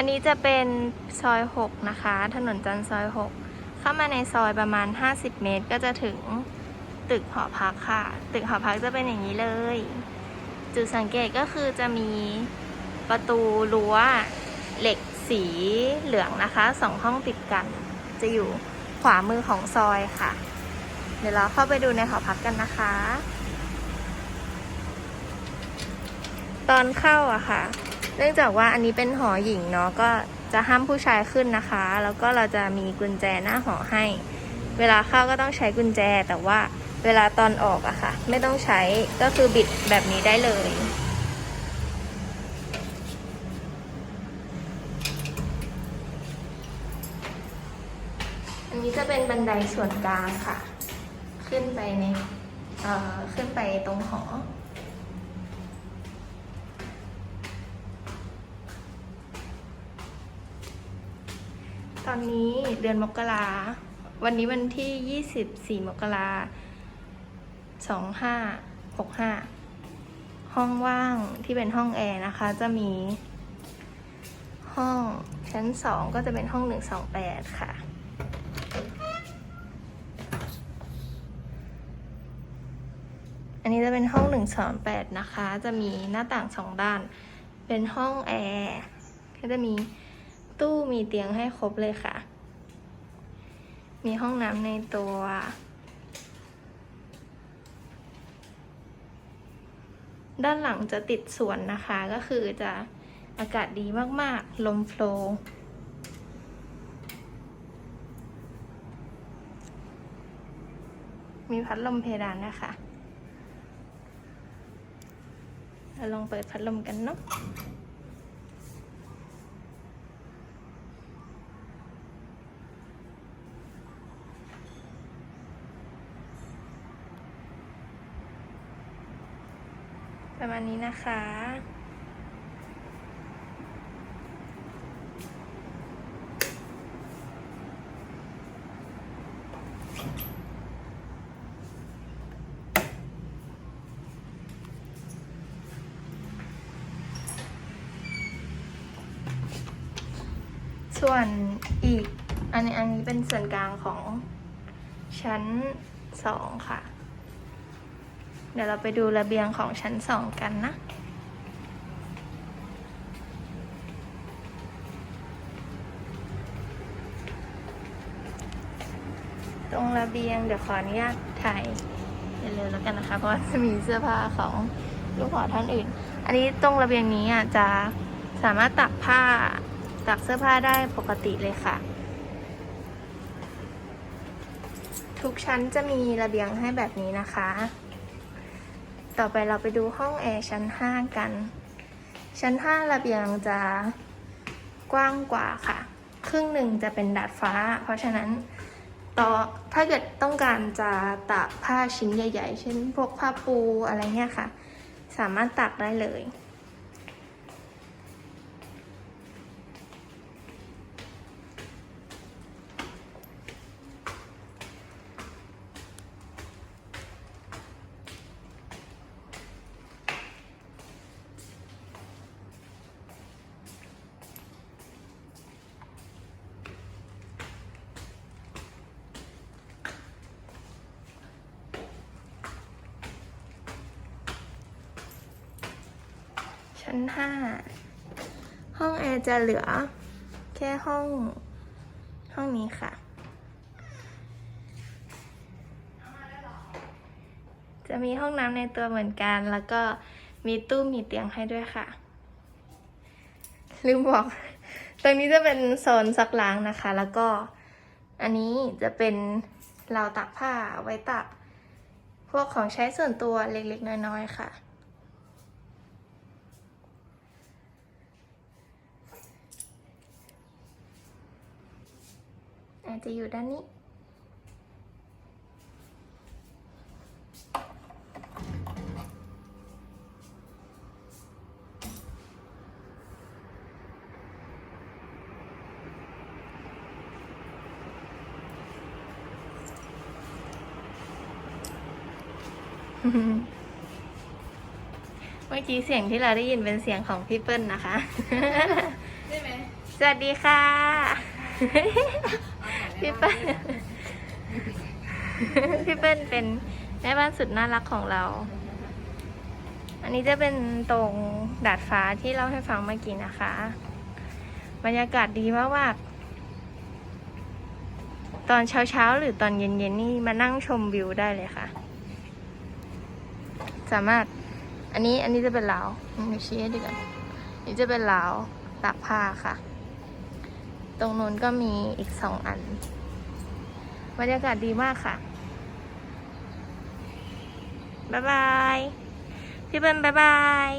อันนี้จะเป็นซอย 6 นะคะ ถนนจันทร์ซอย 6 เข้ามาในซอยประมาณ 50 เมตรก็จะถึงตึกหอพักค่ะ ตึกหอพักจะเป็นอย่างนี้เลย จุดสังเกตก็คือจะมีประตูรั้วเหล็กสีเหลืองนะคะสองห้องติดกัน จะอยู่ขวามือของซอยค่ะ เดี๋ยวเราเข้าไปดูในหอพักกันนะคะ ตอนเข้าอะค่ะ เนื่องจากว่าอันนี้เป็นหอหญิงเนาะก็จะห้ามผู้ชายขึ้นนะคะ แล้วก็เราจะมีกุญแจหน้าหอให้ เวลาเข้าก็ต้องใช้กุญแจ แต่ว่าเวลาตอนออกอะค่ะ ไม่ต้องใช้ก็คือบิดแบบนี้ได้เลย อันนี้จะเป็นบันไดส่วนกลางค่ะ ขึ้นไปในเอ่อขึ้นไปตรงหอ ตอนนี้เดือนมกราวันนี้วันที่24มกรา2565ห้องว่างที่เป็นห้องแอร์นะคะ จะมี ห้องชั้น2ก็จะเป็นห้อง128ค่ะ อันนี้จะเป็นห้อง128นะคะ จะมีหน้าต่างสองด้าน เป็นห้องแอร์ก็จะมี ตู้มีเตียงให้ครบเลยค่ะ มีห้องน้ำในตัว ด้านหลังจะติดสวนนะคะ ก็คือจะอากาศดีมากๆ ลมโฟลว์มีพัดลมเพดานนะคะเราลองเปิดพัดลมกันเนาะ ประมาณนี้นะคะ ส่วนอีก อันนี้อันนี้เป็นส่วนกลางของชั้นสองค่ะ ดี๋ยวเราไปดูระเบียงของชั้นสองกันนะ ตรงระเบียงเดี๋ยวขออนุญาตถ่ายเร็วๆแล้วกันนะคะ เพราะว่าจะมีเสื้อผ้าของลูกหอท่านอื่น อันนี้ตรงระเบียงนี้อะจะสามารถตักผ้าตักเสื้อผ้าได้ปกติเลยค่ะ ทุกชั้นจะมีระเบียงให้แบบนี้นะคะ ต่อไปเราไปดูห้องแอร์ชั้น 5 กัน ชั้น 5 ระเบียงจะกว้างกว่าค่ะ ครึ่งหนึ่งจะเป็นดาดฟ้า เพราะฉะนั้นต่อถ้าเกิดต้องการจะตากผ้าชิ้นใหญ่ ๆ เช่นพวกผ้าปูอะไรเงี้ยค่ะ สามารถตากได้เลย ชั้นห้าห้องแอร์จะเหลือ แค่ห้อง ห้องนี้ค่ะ จะมีห้องน้ำในตัวเหมือนกัน แล้วก็มีตู้มีเตียงให้ด้วยค่ะ ลืมบอก ตรงนี้จะเป็นโซนซักล้างนะคะ แล้วก็อันนี้จะเป็นราวตากผ้าเอาไว้ตากพวกของใช้ส่วนตัวเล็กๆ น้อยๆ ค่ะ จจะอยู่ด้านนี้ เมื่อกี้เสียงที่เราได้ยินเป็นเสียงของพี่เปิ้ลนะคะ ใช่ไหม สวัสดีค่ะ พี่เปิ้ลพี่เปิ้ลเป็นแม่บ้านสุดน่ารักของเรา อันนี้จะเป็นตรงดาดฟ้าที่เล่าให้ฟังเมื่อกี้นะคะ บรรยากาศดีมากมากๆตอนเช้าๆหรือตอนเย็นๆนี่มานั่งชมวิวได้เลยค่ะ สามารถ อันนี้อันนี้จะเป็นราวมีชี้ให้ดูกันนี่จะเป็นราวตากผ้าค่ะ ตรงนู้นก็มีอีกสองอัน บรรยากาศดีมากค่ะ บ๊ายบาย พี่เบิ้ลบ๊ายบาย